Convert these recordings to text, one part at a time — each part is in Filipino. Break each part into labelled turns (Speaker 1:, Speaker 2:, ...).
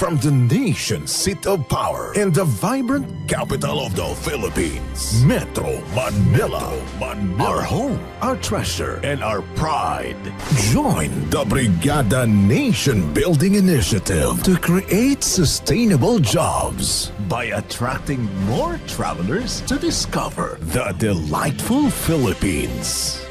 Speaker 1: from the nation's seat of power and the vibrant capital of the Philippines, Metro Manila. Manila. Our home, our treasure, and our pride. Join the Brigada Nation Building Initiative to create sustainable jobs by attracting more travelers to discover the delightful Philippines.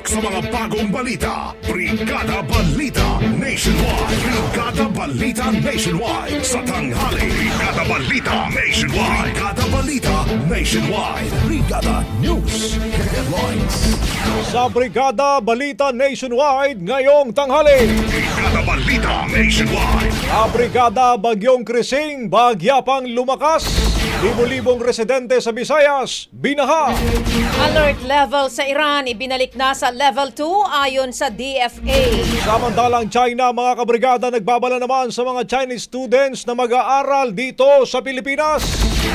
Speaker 2: Siksik sa mga bagong balita. Brigada Balita Nationwide. Brigada Balita Nationwide. Sa tanghali. Brigada Balita Nationwide. Brigada Balita Nationwide.
Speaker 1: Brigada News Headlines.
Speaker 3: Sa Brigada Balita Nationwide ngayong tanghali.
Speaker 2: Brigada Balita Nationwide.
Speaker 3: Sa Brigada Bagyong Krising, bagyapang lumakas. Libo-libong residente sa Visayas, binaha.
Speaker 4: Alert level sa Iran ibinalik na sa level 2 ayon sa DFA.
Speaker 3: Samantalang China, mga kabrigada, nagbabala naman sa mga Chinese students na mag-aaral dito sa Pilipinas.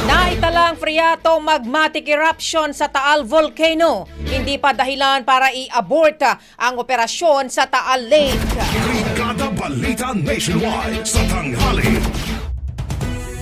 Speaker 4: Naitalang Friato magmatic eruption sa Taal Volcano. Hindi pa dahilan para i-abort ang operasyon sa Taal Lake.
Speaker 2: Brigada Balita Nationwide. Sa tanghali.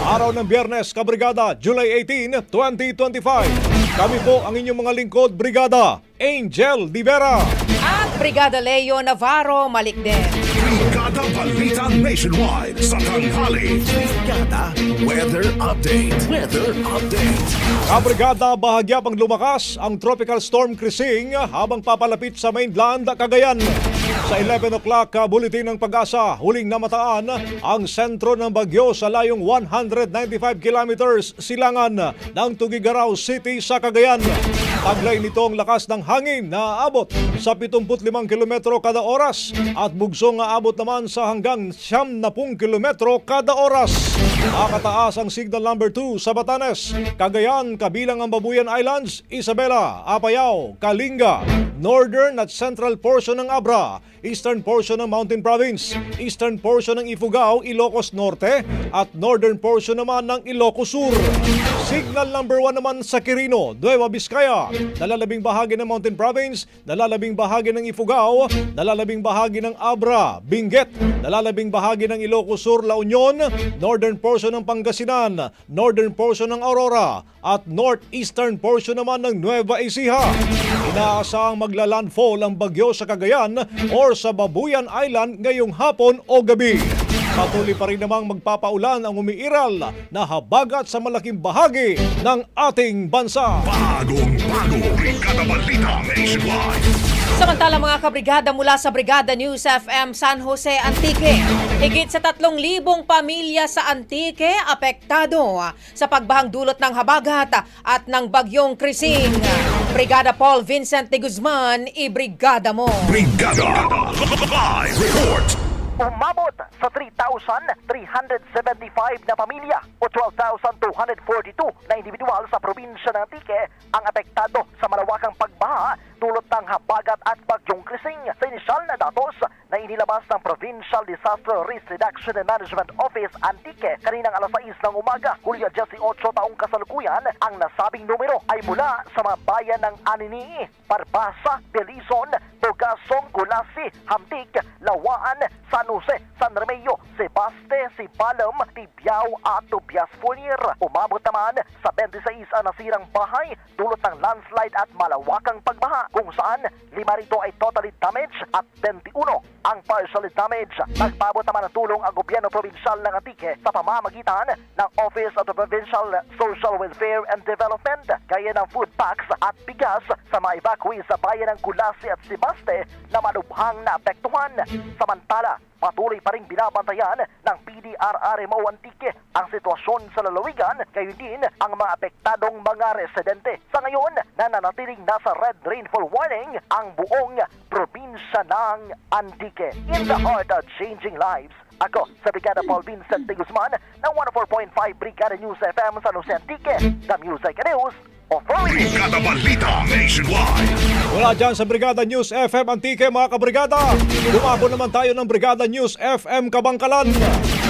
Speaker 3: Araw ng Biyernes, Kabrigada, July 18, 2025. Kami po ang inyong mga lingkod, Brigada Angel Divera.
Speaker 4: At Brigada Leo Navarro Malikden.
Speaker 2: Brigada Balita Nationwide. Sa tanghali.
Speaker 1: Brigada Weather Update. Weather Update.
Speaker 3: Kabrigada, bahagya pang lumakas ang Tropical Storm Krising habang papalapit sa mainland, Cagayan. Sa 11 o'clock, uh, bulletin ng pag-asa, huling namataan ang sentro ng bagyo sa layong 195 kilometers silangan ng Tugigaraw City sa Cagayan. Taglay nito ang lakas ng hangin na abot sa 75 kilometro kada oras at bugsong na abot naman sa hanggang 70 kilometro kada oras. Nakataas ang signal number 2 sa Batanes, Cagayan, kabilang ang Babuyan Islands, Isabela, Apayao, Kalinga, northern at central portion ng Abra, eastern portion ng Mountain Province, eastern portion ng Ifugao, Ilocos Norte, at northern portion naman ng Ilocos Sur. Signal number 1 naman sa Quirino, Nueva Vizcaya, nalalabing bahagi ng Mountain Province, nalalabing bahagi ng Ifugao, nalalabing bahagi ng Abra, Benguet, nalalabing bahagi ng Ilocos Sur, La Union, northern portion ng Pangasinan, northern portion ng Aurora, at northeastern portion naman ng Nueva Ecija. Inaasahang maglalandfall ang bagyo sa Cagayan or sa Babuyan Island ngayong hapon o gabi. Patuloy pa rin namang magpapaulan ang umiiral na habagat sa malaking bahagi ng ating bansa.
Speaker 2: Bagong bago Brigada Balita Nationwide.
Speaker 4: Samantala mga kabrigada mula sa Brigada News FM San Jose Antique, higit sa 3,000 pamilya sa Antique apektado sa pagbahang dulot ng habagat at ng bagyong Krising. Brigada Paul Vincent de Guzman, ibrigada mo.
Speaker 2: Brigada Live Report.
Speaker 5: Umabot sa 3,375 na pamilya o 12,242 na individual sa probinsya ng Antique ang apektado sa malawakang pagbaha dulot ng habagat at bagyong krising. Sa inisyal na datos na inilabas ng Provincial Disaster Risk Reduction and Management Office Antique kaninang alas 6 ng umaga, Hulyo 18 taong kasalukuyan, ang nasabing numero ay mula sa mga bayan ng Anini, Parbasa, Belizon, Tugasong, Gulasi, Hamtig, Lawaan, San Jose, San Remeo, Sebaste, Sipalam, Tibiao at Tubias Fournier. Umabot naman sa 26 ang nasirang bahay dulot ng landslide at malawakang pagbaha kung saan lima rito ay totally damaged at 21 ang partially damaged. Nagpabot naman ng tulong ang gobyerno provinsyal ng Antique sa pamamagitan ng Office of the Provincial Social Welfare and Development gaya ng food packs at bigas sa mga evacuees sa bayan ng Kulasi at Sibaste na malubhang naapektuhan. Samantala, Patuloy pa rin binabantayan ng PDRRMO Antique ang sitwasyon sa lalawigan, gayon din ang mga apektadong mga residente. Sa ngayon, nananatiling nasa red rainfall warning ang buong probinsya ng Antique. In the heart of changing lives, ako sa Brigada Paul Vincent de Guzman ng 104.5 Brigada News FM San Jose Antique, the Music News Authority.
Speaker 2: Brigada Balita Nationwide.
Speaker 3: Mula dyan sa Brigada News FM Antique mga kabrigada, lumabo naman tayo ng Brigada News FM Kabangkalan.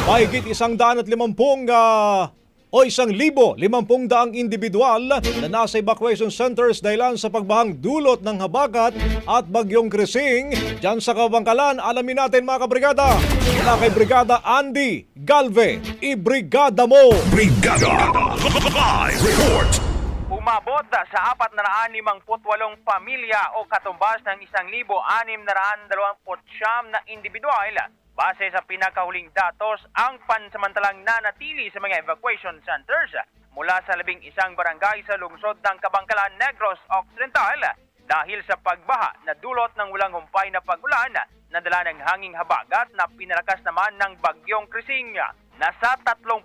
Speaker 3: Mahigit isang daan at limampung ah, o isang libo limampung daang individual na nasa evacuation centers dahilan sa pagbahang dulot ng habagat at bagyong krising. Dyan sa Kabangkalan, alamin natin mga kabrigada. Mula kay Brigada Andy Galve, ibrigada mo!
Speaker 2: Brigada Live Report.
Speaker 6: Umabot sa 458 pamilya o katumbas ng 1,629 na individual base sa pinakahuling datos ang pansamantalang nanatili sa mga evacuation centers mula sa labing isang barangay sa lungsod ng Kabangkalan Negros Occidental dahil sa pagbaha na dulot ng walang humpay na pagulan na dala ng hanging habagat na pinalakas naman ng bagyong Krising. Nasa 38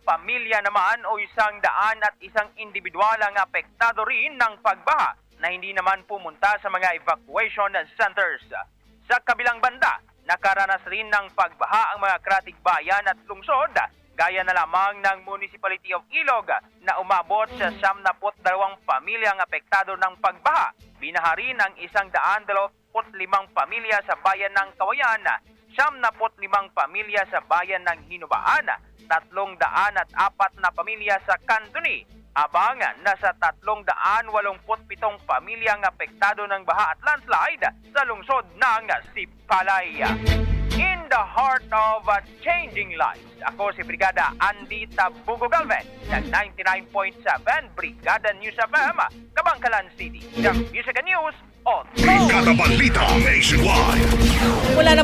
Speaker 6: pamilya naman o isang daan at isang individual ang apektado rin ng pagbaha na hindi naman pumunta sa mga evacuation centers. Sa kabilang banda, nakaranas rin ng pagbaha ang mga kratig bayan at lungsod gaya na lamang ng Municipality of Ilog na umabot sa 72 pamilyang apektado ng pagbaha. Binahari ng isang daan limang pamilya sa bayan ng Kawayan, siyam na limang pamilya sa bayan ng Hinubaan, tatlong daan at apat na pamilya sa Kanduni, abang nasa tatlong daan walumput pitong pamilyang apektado ng baha at landslide sa lungsod ng Sipalay. In the heart of changing lives, ako si Brigada Andy Tabugo Galvez ng 99.7 Brigada News FM, Kabangkalan City. The Music and News on
Speaker 2: Brigada Balita Nationwide.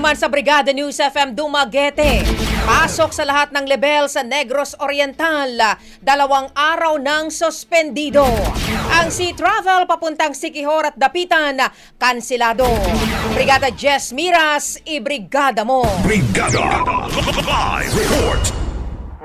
Speaker 4: Naman sa Brigada News FM Dumaguete, pasok sa lahat ng level sa Negros Oriental, dalawang araw nang suspendido. Ang Sea Travel papuntang Sikihor at Dapitan, kansilado. Brigada Jess Miras, ibrigada mo.
Speaker 2: Brigada Live Report.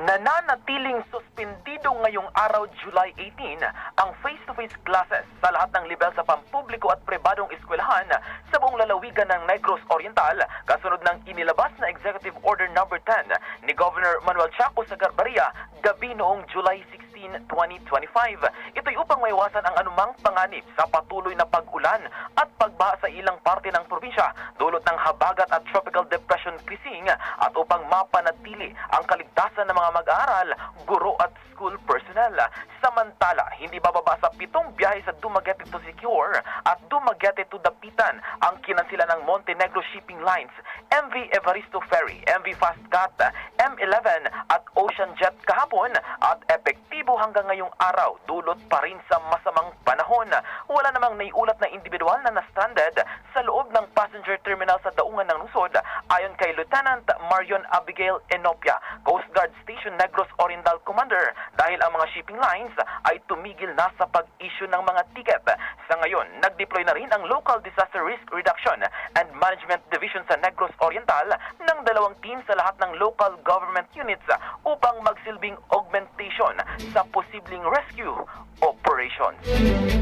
Speaker 5: Nananatiling suspendido ngayong araw July 18 ang face-to-face classes sa lahat ng level sa pampubliko at pribadong eskwelahan sa buong lalawigan ng Negros Oriental kasunod ng inilabas na Executive Order Number 10 ni Governor Manuel Chaco sa Garbaria gabi noong July 16.
Speaker 7: 2025. Ito'y upang maiwasan ang anumang panganib sa patuloy na pag-ulan at pagbaha sa ilang parte ng probinsya dulot ng habagat at tropical depression krising at upang mapanatili ang kaligtasan ng mga mag-aaral, guro at school personnel. Samantala, hindi bababa sa pitong biyahe sa Dumaguete to Secure at Dumaguete to Dapitan. Ang kinansila ng Montenegro Shipping Lines, MV Evaristo Ferry, MV Fastcat, M11 at Ocean Jet kahapon at epektibo hanggang ngayong araw. Dulot pa rin sa masamang panahon. Wala namang naiulat na individual na na-stranded sa loob ng passenger terminal sa daungan ng lungsod ayon kay Lieutenant Marion Abigail Enopia, Coast Guard Station Negros Oriental Commander dahil ang mga shipping lines ay tumigil na sa pag-issue ng mga ticket. Sa ngayon, nag-deploy na rin ang Local Disaster Risk Reduction and Management Division sa Negros Oriental ng dalawang team sa lahat ng local government units upang magsilbing augmentation sa posibleng rescue operations.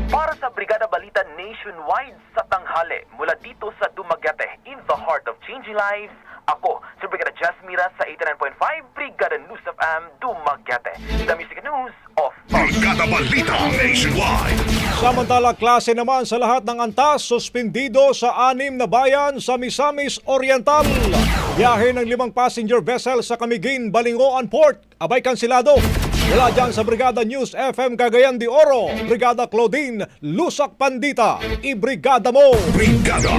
Speaker 7: Para sa Brigada Balita Nationwide sa tanghali mula dito sa Dumaguete in the heart of changing lives, ako si Brigada Jasmira sa 89.5 Brigada News of M Dumaguete. The Music News of
Speaker 2: Brigada Balita Nationwide.
Speaker 3: Samantala, klase naman sa lahat ng antas, suspendido sa anim na bayan sa Misamis Oriental. Biyahe ng limang passenger vessel sa Camiguin, Balingoan Port. Abay kansilado. Wala dyan sa Brigada News FM Cagayan de Oro, Brigada Claudine, Lusak Pandita, ibrigada mo!
Speaker 2: Brigada.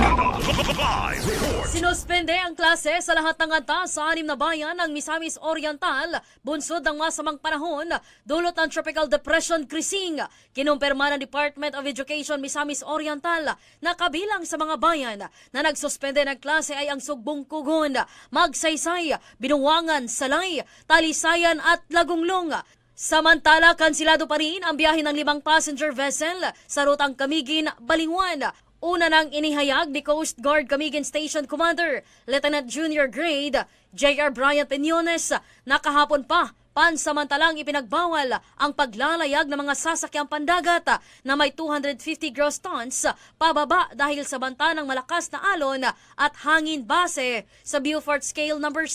Speaker 8: Sinuspende ang klase sa lahat ng antas sa anim na bayan ng Misamis Oriental, bunsod ng masamang panahon, dulot ng Tropical Depression Krising. Kinumpirma ng Department of Education Misamis Oriental na kabilang sa mga bayan na nagsuspende ng klase ay ang Sugbong Kugon, Magsaysay, Binuwangan, Salay, Talisayan at Lagunglong. Samantala, kansilado pa rin ang biyahe ng limang passenger vessel sa rutang Camiguin, Balingwan. Una nang inihayag ni Coast Guard Camiguin Station Commander, Lieutenant Junior Grade, J.R. Bryant Piniones, na kahapon pa pansamantalang ipinagbawal ang paglalayag ng mga sasakyang pandagat na may 250 gross tons pababa dahil sa banta ng malakas na alon at hangin base sa Beaufort Scale No. 6.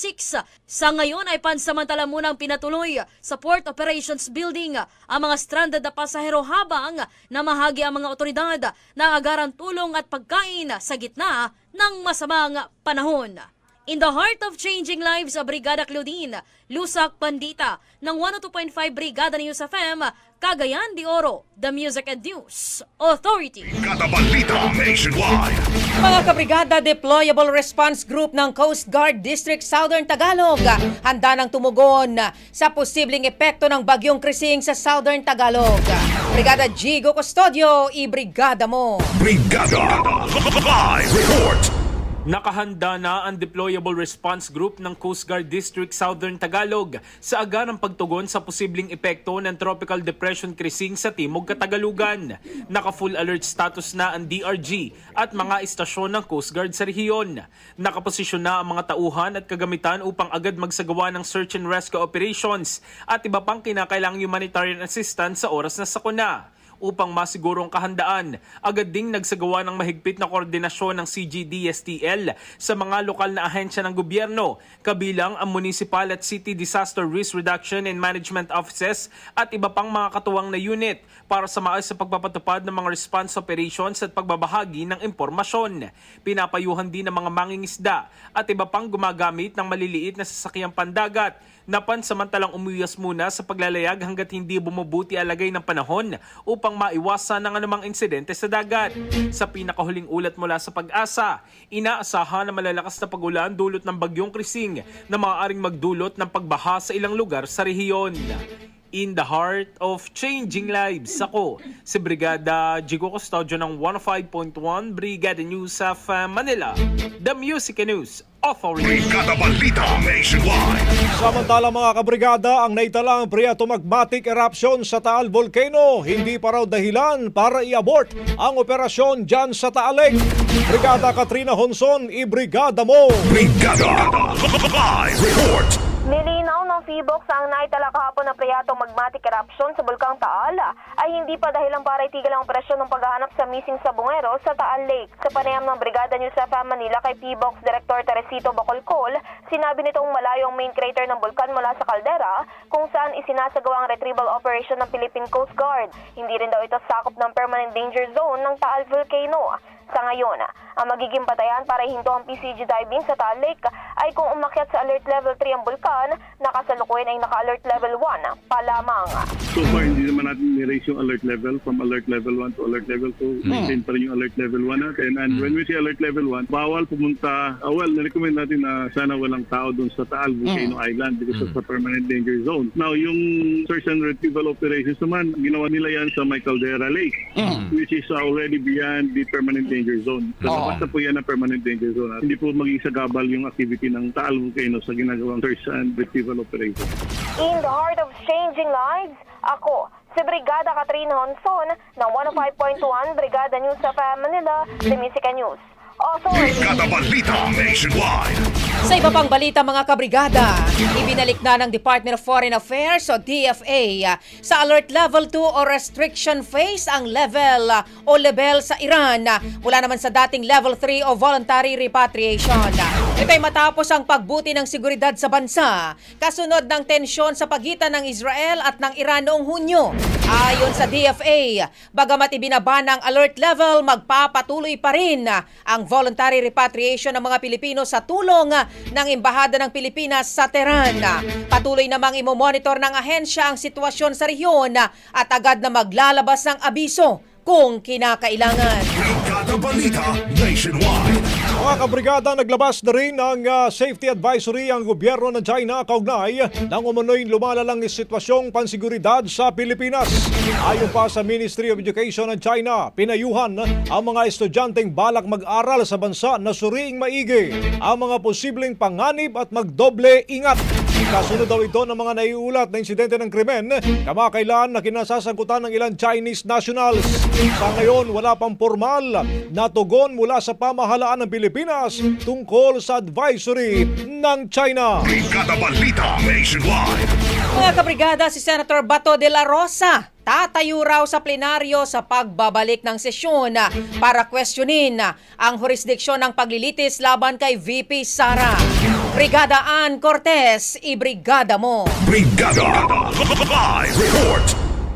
Speaker 8: Sa ngayon ay pansamantala munang pinatuloy sa Port Operations Building ang mga stranded na pasahero habang namahagi ang mga otoridad ng agarang tulong at pagkain sa gitna ng masamang panahon. In the heart of changing lives Brigada Claudine, Lusak Pandita ng 102.5 Brigada News FM, Cagayan de Oro, The Music and News Authority.
Speaker 2: Brigada Balita Nationwide.
Speaker 4: Mga kabrigada Deployable Response Group ng Coast Guard District Southern Tagalog handa ng tumugon sa posibleng epekto ng bagyong krising sa Southern Tagalog. Brigada Gigo Custodio, ibrigada mo!
Speaker 2: Brigada Live Report.
Speaker 9: Nakahanda na ang Deployable Response Group ng Coast Guard District Southern Tagalog sa agarang pagtugon sa posibleng epekto ng Tropical Depression Krising sa Timog Katagalugan. Naka-full alert status na ang DRG at mga istasyon ng Coast Guard sa rehiyon. Nakaposisyon na ang mga tauhan at kagamitan upang agad magsagawa ng search and rescue operations at iba pang kinakailangang humanitarian assistance sa oras na sakuna upang masigurong kahandaan. Agad ding nagsagawa ng mahigpit na koordinasyon ng CGDSTL sa mga lokal na ahensya ng gobyerno, kabilang ang Municipal at City Disaster Risk Reduction and Management Offices at iba pang mga katuwang na unit para sa maayos sa pagpapatupad ng mga response operations at pagbabahagi ng impormasyon. Pinapayuhan din ng mga mangingisda at iba pang gumagamit ng maliliit na sasakyang pandagat na pansamantalang umuyas muna sa paglalayag hanggat hindi bumubuti alagay ng panahon upang maiwasan ng anumang insidente sa dagat. Sa pinakahuling ulat mula sa pag-asa, inaasahan na malalakas na pagulan dulot ng bagyong krising na maaaring magdulot ng pagbaha sa ilang lugar sa rehiyon. In the heart of changing lives, ako si Brigada Jigo Custodio ng 105.1 Brigada News of Manila, The Music News Authority.
Speaker 2: Brigada Balita Nationwide.
Speaker 3: Samantala mga kabrigada, ang naitalang pre-automatic eruption sa Taal Volcano, hindi pa raw dahilan para i-abort ang operasyon dyan sa Taaleg. Brigada Katrina Honson, ibrigada mo!
Speaker 2: Brigada Live Report.
Speaker 10: Nilinaw ng PBOX ang naitala kahapon na preyatong magmatic eruption sa Bulkang Taal ay hindi pa dahilan para itigil ang operasyon ng paghahanap sa missing sabungero sa Taal Lake. Sa panayam ng Brigada News FM Manila kay PBOX Director Teresito Bacolcol, sinabi nitong malayo ang main crater ng bulkan mula sa kaldera kung saan isinasagawa ang retrieval operation ng Philippine Coast Guard. Hindi rin daw ito sakop ng permanent danger zone ng Taal Volcano. Sa ngayon, ang magiging batayan para ihinto ang PCG diving sa Taal Lake ay kung umakyat sa alert level 3 ang bulkan, nakasalukuyan ay naka-alert level 1 pa lamang.
Speaker 11: So far, hindi naman natin ni-raise yung alert level from alert level 1 to alert level 2. Maintain pa rin yung alert level 1 natin. And when we say alert level 1, bawal pumunta, uh, well, na-recommend natin na sana walang tao doon sa Taal Volcano Island because of the permanent danger zone. Now, yung search and retrieval operations naman, ginawa nila yan sa may Caldera Lake, which is already beyond the permanent danger zone. So, labas na po yan ang permanent danger zone. Hindi po maging sagabal yung activity ng Taal Volcano sa ginagawang search and retrieval operation.
Speaker 10: In the heart of changing lives, ako, si Brigada Katrina Honson ng 105.1 Brigada News FM Manila, The Music News. Authority.
Speaker 2: Brigada Balita Nationwide.
Speaker 4: Sa iba pang balita mga kabrigada, ibinalik na ng Department of Foreign Affairs o DFA sa alert level 2 o restriction phase ang level uh, o level sa Iran uh, mula naman sa dating level 3 o voluntary repatriation. Ito ay matapos ang pagbuti ng seguridad sa bansa kasunod ng tensyon sa pagitan ng Israel at ng Iran noong Hunyo. Ayon sa DFA, bagamat ibinaba ng alert level, magpapatuloy pa rin ang voluntary repatriation ng mga Pilipino sa tulong ng Embahada ng Pilipinas sa Tehran. Patuloy namang imomonitor ng ahensya ang sitwasyon sa rehiyon at agad na maglalabas ng abiso kung kinakailangan.
Speaker 2: Brigada Balita Nationwide.
Speaker 3: Mga kabrigada, naglabas na rin ng ah, safety advisory ang gobyerno ng China kaugnay ng umunoy lumalalang sitwasyong pansiguridad sa Pilipinas. Ayon pa sa Ministry of Education ng China, pinayuhan ang mga estudyanteng balak mag-aral sa bansa na suriing maigi ang mga posibleng panganib at magdoble ingat. Kasunod daw ito ng mga naiulat na insidente ng krimen kamakailan na kinasasangkutan ng ilang Chinese nationals. Sa ngayon, wala pang formal na tugon mula sa pamahalaan ng Pilipinas tungkol sa advisory ng China.
Speaker 2: Brigada Balita Nationwide.
Speaker 4: Mga kabrigada, si Senator Bato de la Rosa tatayo raw sa plenaryo sa pagbabalik ng sesyon para questionin ang jurisdiksyon ng paglilitis laban kay VP Sara. Brigada Ann Cortez, ibrigada mo.
Speaker 2: Brigada Live Report.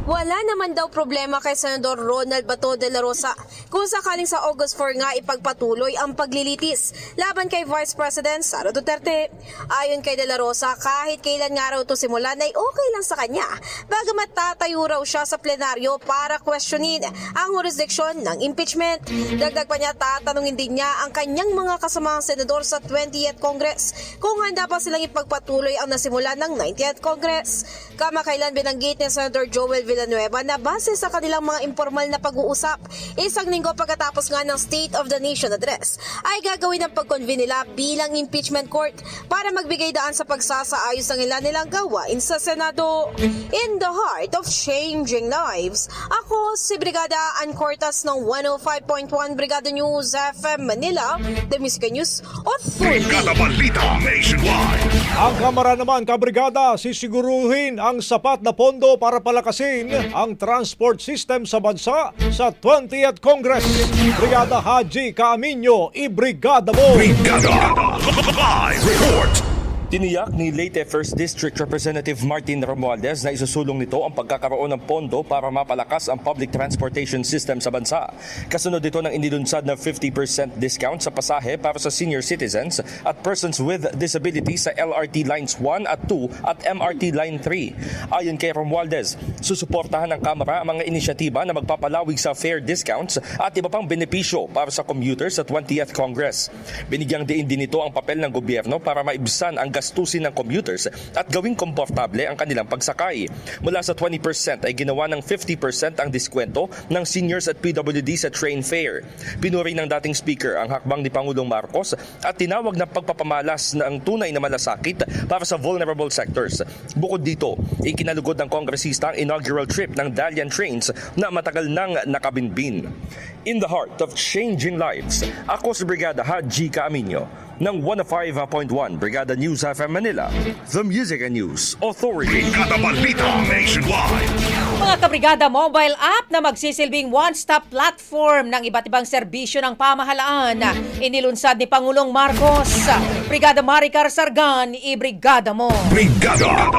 Speaker 10: Wala naman daw problema kay Senador Ronald Bato de la Rosa kung sakaling sa August 4 nga ipagpatuloy ang paglilitis laban kay Vice President Sara Duterte. Ayon kay de la Rosa, kahit kailan nga raw ito simulan ay okay lang sa kanya. Bagamat tatayo raw siya sa plenaryo para questionin ang jurisdiksyon ng impeachment. Dagdag pa niya, tatanungin din niya ang kanyang mga kasamang senador sa 20th Congress kung handa pa silang ipagpatuloy ang nasimula ng 90th Congress. Kamakailan binanggit ni Senator Joel Villanueva na base sa kanilang mga informal na pag-uusap, isang linggo pagkatapos nga ng State of the Nation address, ay gagawin ang pag-convene nila bilang impeachment court para magbigay daan sa pagsasaayos ng ilan nilang gawain sa Senado. In the heart of changing lives, ako si Brigada Ann Cortas ng 105.1 Brigada News FM Manila, The Music News Authority.
Speaker 2: Brigada Balita Nationwide.
Speaker 3: Ang Kamara naman, kabrigada, sisiguruhin ang sapat na pondo para palakasin ang transport system sa bansa sa 20th Congress. Brigada Haji Kaaminyo, ibrigada mo!
Speaker 2: Brigada Live Report.
Speaker 12: Tiniyak ni Leyte 1st District Representative Martin Romualdez na isusulong nito ang pagkakaroon ng pondo para mapalakas ang public transportation system sa bansa. Kasunod dito ng inilunsad na 50% discount sa pasahe para sa senior citizens at persons with disabilities sa LRT Lines 1 at 2 at MRT Line 3. Ayon kay Romualdez, susuportahan ng Kamara ang mga inisyatiba na magpapalawig sa fare discounts at iba pang benepisyo para sa commuters sa 20th Congress. Binigyang diin din ito ang papel ng gobyerno para maibsan ang gastusin ng commuters at gawing komportable ang kanilang pagsakay. Mula sa 20% ay ginawa ng 50% ang diskwento ng seniors at PWD sa train fare. Pinuri ng dating speaker ang hakbang ni Pangulong Marcos at tinawag na pagpapamalas ng tunay na malasakit para sa vulnerable sectors. Bukod dito, ikinalugod ng kongresista ang inaugural trip ng Dalian Trains na matagal nang nakabinbin. In the heart of changing lives, ako si Brigada Haji Kaaminyo ng 105.1 Brigada News FM Manila, The Music and News Authority.
Speaker 2: Brigada Balita Nationwide.
Speaker 4: Mga kabrigada mobile app na magsisilbing one-stop platform ng iba't ibang serbisyo ng pamahalaan. Inilunsad ni Pangulong Marcos. Brigada Maricar Sargan, i-brigada mo.
Speaker 2: Brigada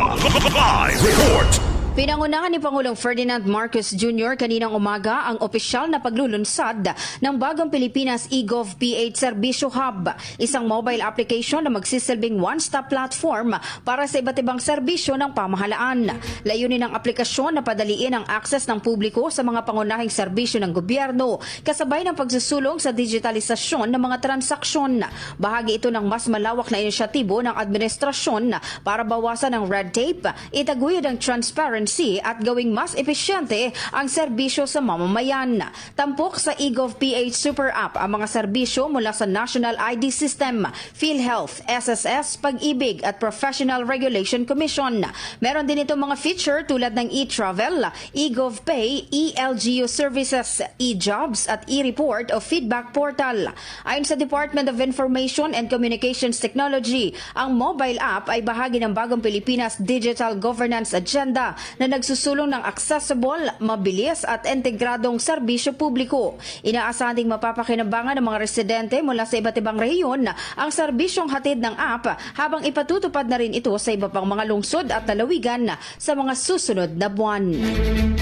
Speaker 2: Live Report.
Speaker 13: Pinangunahan ni Pangulong Ferdinand Marcos Jr. kaninang umaga ang opisyal na paglulunsad ng bagong Pilipinas eGov P8 Serbisyo Hub, isang mobile application na magsisilbing one-stop platform para sa iba't ibang serbisyo ng pamahalaan. Layunin ng aplikasyon na padaliin ang akses ng publiko sa mga pangunahing serbisyo ng gobyerno, kasabay ng pagsusulong sa digitalisasyon ng mga transaksyon. Bahagi ito ng mas malawak na inisyatibo ng administrasyon para bawasan ang red tape, itaguyod ang transparency at gawing mas epesyente ang serbisyo sa mamamayan. Tampok sa eGov PH Super App ang mga serbisyo mula sa National ID System, PhilHealth, SSS, Pag-ibig at Professional Regulation Commission. Meron din ito mga feature tulad ng e-travel, eGov Pay, eLGU Services, e-jobs at e-report o feedback portal. Ayon sa Department of Information and Communications Technology, ang mobile app ay bahagi ng bagong Pilipinas Digital Governance Agenda na nagsusulong ng accessible, mabilis at integradong serbisyo publiko. Inaasahan ding mapapakinabangan ng mga residente mula sa iba't ibang rehiyon ang serbisyong hatid ng app habang ipatutupad na rin ito sa iba pang mga lungsod at lalawigan sa mga susunod na buwan.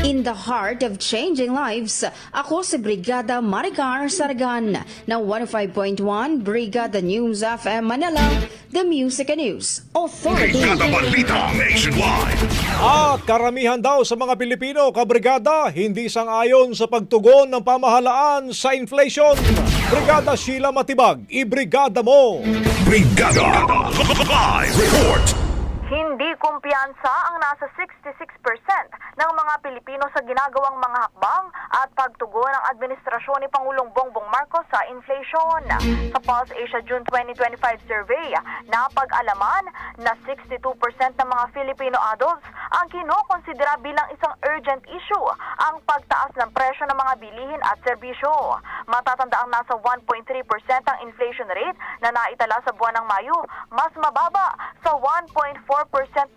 Speaker 13: In the heart of changing lives, ako si Brigada Maricar Sargan ng 105.1 Brigada News FM Manila, The Music and News Authority.
Speaker 2: Brigada Balita Nationwide.
Speaker 3: At karamihan daw sa mga Pilipino, kabrigada, hindi sang-ayon sa pagtugon ng pamahalaan sa inflation. Brigada Sheila Matibag, i-brigada mo!
Speaker 2: Brigada Live Report.
Speaker 14: Hindi kumpiyansa ang nasa 66% ng mga Pilipino sa ginagawang mga hakbang at pagtugon ng administrasyon ni Pangulong Bongbong Marcos sa inflation. Sa Pulse Asia June 2025 survey, napag-alaman na 62% ng mga Filipino adults ang kinokonsidera bilang isang urgent issue ang pagtaas ng presyo ng mga bilihin at serbisyo. Matatanda ang nasa 1.3% ang inflation rate na naitala sa buwan ng Mayo, mas mababa sa 1.4%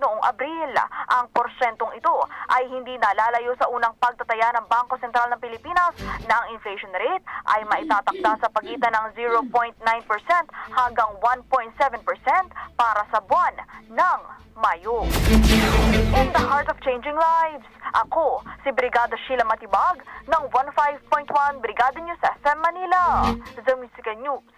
Speaker 14: noong Abril. Ang porsyentong ito ay hindi nalalayo sa unang pagtataya ng Bangko Sentral ng Pilipinas na ang inflation rate ay maitatakda sa pagitan ng 0.9% hanggang 1.7% para sa buwan ng Mayo. In the heart of changing lives, ako si Brigada Sheila Matibag ng 15.1 Brigada News FM Manila. The News.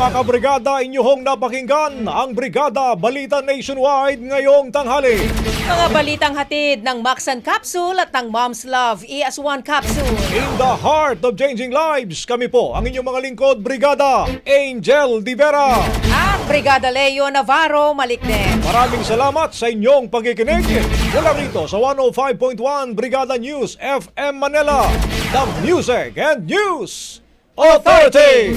Speaker 3: Mga kabrigada, inyong napakinggan ang Brigada Balita Nationwide ngayong tanghali.
Speaker 4: Mga balitang hatid ng Maxan Capsule at ng Mom's Love ES1 Capsule.
Speaker 3: In the heart of changing lives, kami po ang inyong mga lingkod, Brigada Angel Di Vera.
Speaker 4: At Brigada Leo Navarro Malikden.
Speaker 3: Maraming salamat sa inyong pagkikinig. Mula rito sa 105.1 Brigada News FM Manila, the Music and News Authority!